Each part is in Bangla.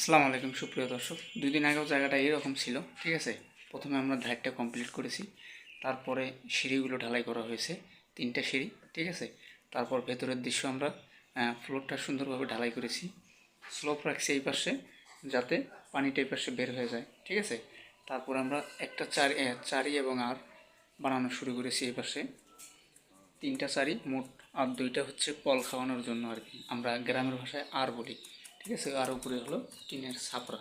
আসসালামু আলাইকুম, সুপ্রিয় দর্শক। দুই দিন আগেও জায়গাটা এরকম ছিল, ঠিক আছে? প্রথমে আমরা ধারটা কমপ্লিট করেছি, তারপরে সিঁড়িগুলো ঢালাই করা হয়েছে, তিনটা সিঁড়ি, ঠিক আছে? তারপর ভেতরের দৃশ্য আমরা ফ্লোরটা সুন্দরভাবে ঢালাই করেছি স্লোপ রাখছি এই পাশে, যাতে পানিটা এই পাশে বের হয়ে যায়, ঠিক আছে? তারপর আমরা একটা চারি চারি এবং আর বানানো শুরু করেছি এই পাশে। তিনটা চারি, মোট আর দুইটা হচ্ছে কল খাওয়ানোর জন্য আর কি, আমরা গ্রামের ভাষায় আর বলি। ঠিক আছে, আর উপরে হলো টিনের ছাপড়া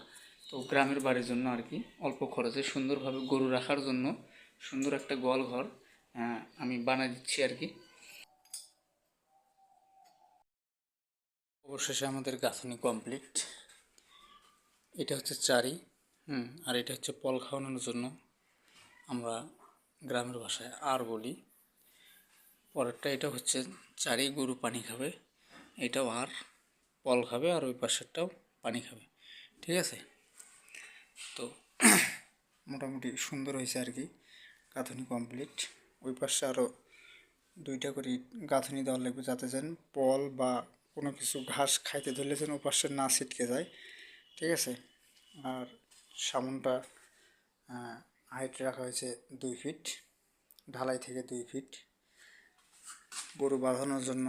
তো গ্রামের বাড়ির জন্য আর কি অল্প খরচে সুন্দরভাবে গরু রাখার জন্য সুন্দর একটা গোয়াল ঘর আমি বানাই দিচ্ছি আর কি। অবশেষে আমাদের গাঁথনি কমপ্লিট এটা হচ্ছে চারি, হুম, আর এটা হচ্ছে পল খাওয়ানোর জন্য আমরা গ্রামের ভাষায় আর বলি। পরেরটা এটা হচ্ছে চারি, গরু পানি খাবে, এটাও আর। পল খাবে আর ওই পাশেরটাও পানি খাবে। ঠিক আছে? তো মোটামুটি সুন্দর হয়েছে আর কি। গাঁথনি কমপ্লিট ওই পাশে আরও দুইটা করে গাঁথনি দেওয়া লাগবে যাতে যেন পল বা কোনো কিছু ঘাস খাইতে ধরলে যেন ওই পাশে না ছিটকে যায়। ঠিক আছে? আর সামনটা হাইট রাখা হয়েছে দুই ফিট ঢালাই থেকে দুই ফিট গরু বাঁধানোর জন্য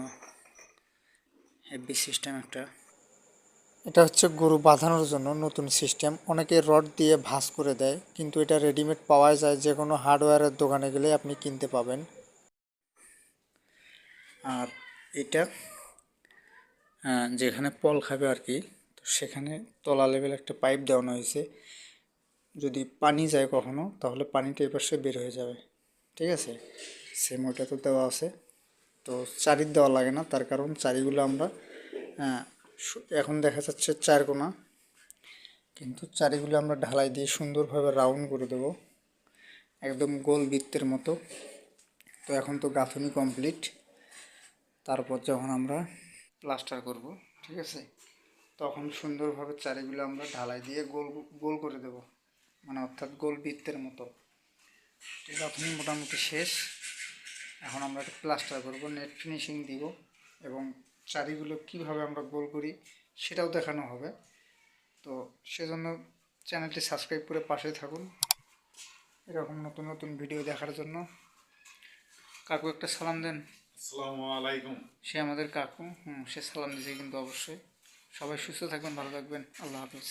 হেভি সিস্টেম একটা। এটা হচ্ছে গরু বাঁধানোর জন্য নতুন সিস্টেম অনেকে রড দিয়ে ভাঁজ করে দেয় কিন্তু এটা রেডিমেড পাওয়া যায়। যে কোনো হার্ডওয়্যারের দোকানে গেলে আপনি কিনতে পাবেন। আর এটা যেখানে পল খাবে আর কি তো সেখানে তলা লেভেল একটা পাইপ দেওয়ানো হয়েছে। যদি পানি যায় কখনো তাহলে পানিটা এই পাশে বের হয়ে যাবে। ঠিক আছে? সেম ওটা তো দেওয়া আছে। তো চারির দেওয়া লাগে না তার কারণ চারিগুলো আমরা আহ, এখন দেখা যাচ্ছে চার কোনা। কিন্তু চারিগুলো আমরা ঢালাই দিয়ে সুন্দরভাবে রাউন্ড করে দেব একদম গোল বৃত্তের মতো। তো এখন তো গাঁথনি কমপ্লিট তারপর যখন আমরা প্লাস্টার করব ঠিক আছে? তখন সুন্দরভাবে চারিগুলো আমরা ঢালাই দিয়ে গোল গোল করে দেব। মানে অর্থাৎ গোল বৃত্তের মতো। গাঁথনি মোটামুটি শেষ। এখন আমরা একটা প্লাস্টার করব নেট ফিনিশিং দিব এবং চারিগুলো কীভাবে আমরা গোল করি সেটাও দেখানো হবে। তো সেজন্য চ্যানেলটি সাবস্ক্রাইব করে পাশে থাকুন। এরকম নতুন নতুন ভিডিও দেখার জন্য। কাকু একটা সালাম দেন। আসসালামু আলাইকুম। সে আমাদের কাকু। হুম সে সালাম দিয়েছে কিন্তু অবশ্যই। সবাই সুস্থ থাকবেন ভালো থাকবেন। আল্লাহ হাফিজ।